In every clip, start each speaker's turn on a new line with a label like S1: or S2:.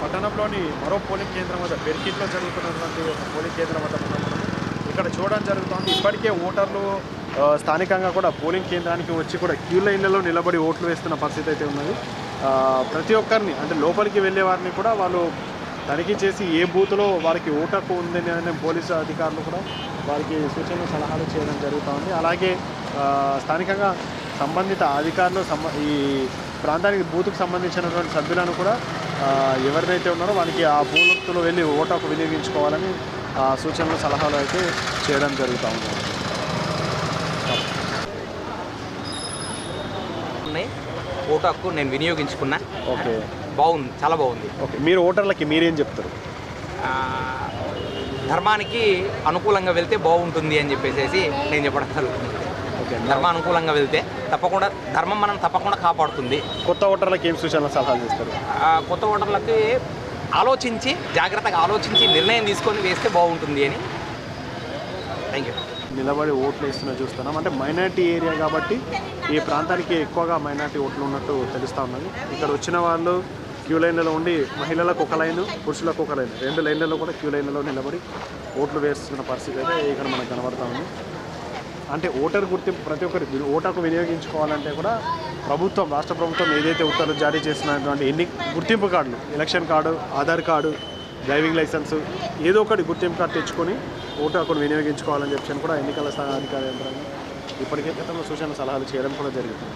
S1: పట్టణంలోని మరో పోలింగ్ కేంద్రం వద్ద బెర్కిట్లో జరుగుతున్నటువంటి ఒక పోలింగ్ కేంద్రం వద్ద మనం ఇక్కడ చూడడం జరుగుతోంది. ఇప్పటికే ఓటర్లు స్థానికంగా కూడా పోలింగ్ కేంద్రానికి వచ్చి కూడా క్యూ లైన్లలో నిలబడి ఓట్లు వేస్తున్న పరిస్థితి అయితే ఉన్నది. ప్రతి ఒక్కరిని అంటే లోపలికి వెళ్ళే వారిని కూడా వాళ్ళు తనిఖీ చేసి ఏ బూత్లో వారికి ఓటకు ఉందని అనే పోలీసు అధికారులు కూడా వారికి సూచనలు సలహాలు చేయడం జరుగుతూ ఉంది అలాగే స్థానికంగా సంబంధిత అధికారులు సంబ ఈ ప్రాంతానికి బూత్కు సంబంధించినటువంటి సభ్యులను కూడా ఎవరినైతే ఉన్నారో వారికి ఆ బూత్లో వెళ్ళి ఓటు హక్కు వినియోగించుకోవాలని ఆ, సూచనలు సలహాలు అయితే చేయడం జరుగుతూ ఉంది.
S2: ఉన్నాయి ఓటు హక్కు నేను వినియోగించుకున్నా.
S1: ఓకే.
S2: బాగుంది చాలా బాగుంది.
S1: ఓకే. మీరు ఓటర్లకి మీరేం చెప్తారు?
S2: ధర్మానికి అనుకూలంగా వెళ్తే బాగుంటుంది అని చెప్పేసి నేను చెప్పడం జరుగుతుంది. ధర్మానుకూలంగా వెళ్తే తప్పకుండా ధర్మం మనం తప్పకుండా కాపాడుతుంది.
S1: కొత్త ఓటర్లకి ఏం సూచనలు సలహాలు చేస్తారు?
S2: కొత్త ఓటర్లకి ఆలోచించి జాగ్రత్తగా ఆలోచించి నిర్ణయం తీసుకొని వేస్తే బాగుంటుంది అని. థ్యాంక్ యూ
S1: నిలబడి ఓట్లు వేస్తున్నా చూస్తున్నాం. అంటే మైనార్టీ ఏరియా కాబట్టి ఈ ప్రాంతానికి ఎక్కువగా మైనార్టీ ఓట్లు ఉన్నట్టు తెలుస్తూ ఉన్నది. ఇక్కడ వచ్చిన వాళ్ళు క్యూ లైన్లలో ఉండి మహిళలకు ఒక లైన్ పురుషులకు ఒక లైన్. రెండు లైన్లలో కూడా క్యూ లైన్లలో నిలబడి ఓట్లు వేస్తున్న పరిస్థితి అయితే ఇక్కడ మనకు కనబడతా ఉంది. అంటే ఓటర్ గుర్తింపు ప్రతి ఒక్కరి ఓటర్కు వినియోగించుకోవాలంటే కూడా ప్రభుత్వం రాష్ట్ర ప్రభుత్వం ఏదైతే ఉత్తర్వులు జారీ చేసినటువంటి ఎన్ని గుర్తింపు కార్డులు election card Aadhaar card driving licence ఏదో ఒకటి గుర్తింపు కార్డు తెచ్చుకొని ఓటు హక్కును వినియోగించుకోవాలని చెప్పి కూడా ఎన్నికల స్థాన అధికార యంత్రాంగం ఇప్పటికే గతంలో సూచన సలహాలు చేయడం కూడా జరుగుతుంది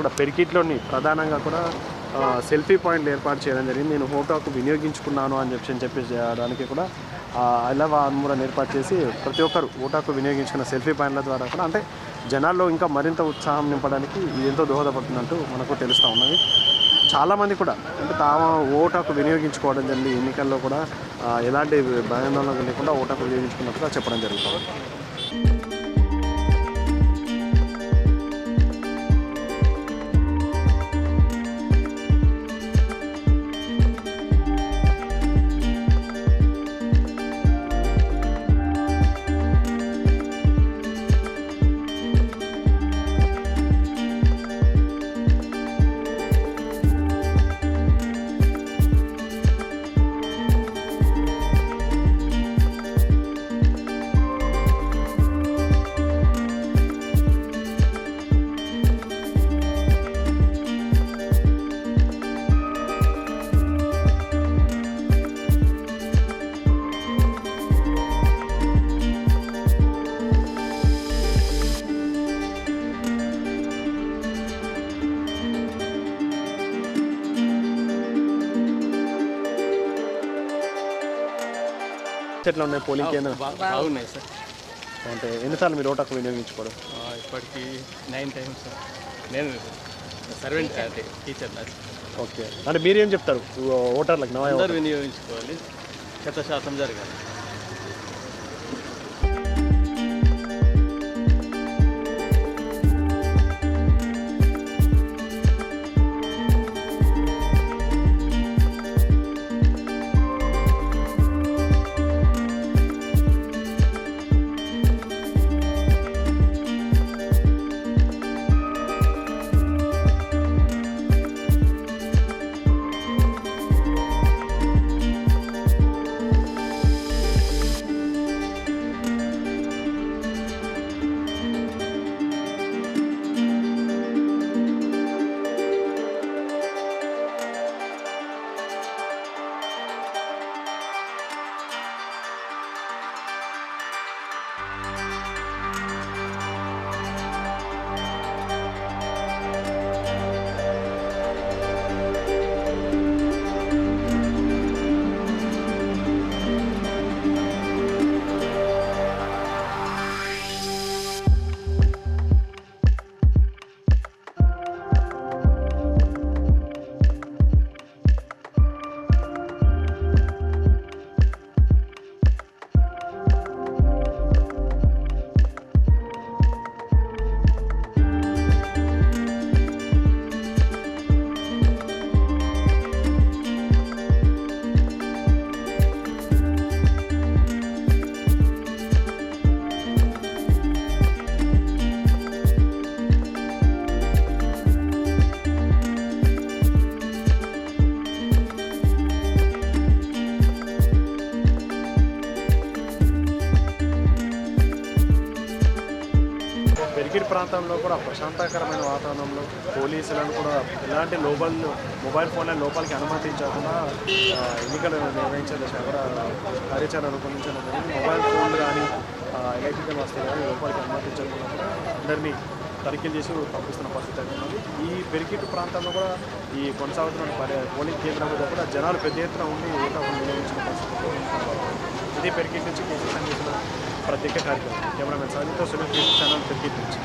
S1: కూడా పెరికిట్లోని ప్రధానంగా కూడా సెల్ఫీ పాయింట్లు ఏర్పాటు చేయడం జరిగింది. నేను హోటాకు వినియోగించుకున్నాను అని చెప్పి చెప్పేసి చెప్పి చేయడానికి కూడా అలా ఆందోళన ఏర్పాటు చేసి ప్రతి ఒక్కరు ఓటాకు వినియోగించుకున్న సెల్ఫీ పాయింట్ల ద్వారా కూడా అంటే జనాల్లో ఇంకా మరింత ఉత్సాహం నింపడానికి ఇది ఎంతో దోహదపడుతుందంటూ మనకు తెలుస్తూ ఉన్నది. చాలామంది కూడా అంటే తాము ఓటాకు వినియోగించుకోవడం జరిగింది. ఎన్నికల్లో కూడా ఎలాంటి భయాందోళన లేకుండా ఓటాకు వినియోగించుకున్నట్టుగా చెప్పడం జరుగుతుంది. ఎట్లా ఉన్నాయి పోలింగ్ కేంద్రం.
S3: బాగున్నాయి సార్.
S1: అంటే ఎన్నిసార్లు మీరు ఓటాకు వినియోగించుకోవడం?
S3: ఇప్పటికి నైన్ టైమ్స్ సార్. నేను సర్వెంట్ అంటే టీచర్
S1: ఓకే. అంటే మీరేం చెప్తారు? ఓటర్లకు
S3: అందరూ వినియోగించుకోవాలి. శత శాతం జరగాలి.
S1: పెరికిట్ ప్రాంతంలో కూడా ప్రశాంతకరమైన వాతావరణంలో పోలీసులను కూడా ఎలాంటి లోబల్ మొబైల్ ఫోన్ల లోపలికి అనుమతించకుండా ఎన్నికలు నిర్వహించే దశ కూడా కార్యాచరణ రూపొందించడం మొబైల్ ఫోన్లు కానీ ఎలక్ట్రికల్ వస్తువులు కానీ లోపలికి అనుమతించకుండా అందరినీ తనిఖీలు చేసి పంపిస్తున్న పరిస్థితి అయితే ఉన్నది ఈ పెరికిట్ ప్రాంతంలో కూడా ఈ కొనసాగుతున్న పోలింగ్ కేంద్రం మీద కూడా జనాలు పెద్ద ఎత్తున ఉండి ఓటు వినియోగించిన పరిస్థితి ఇది పెరికిట్ నుంచి కేసీఆర్ చేసిన ప్రత్యేక కార్యక్రమం. కెమెరామెన్ సాధితో సునీల్ ఛానల్ పెరికిట్ నుంచి.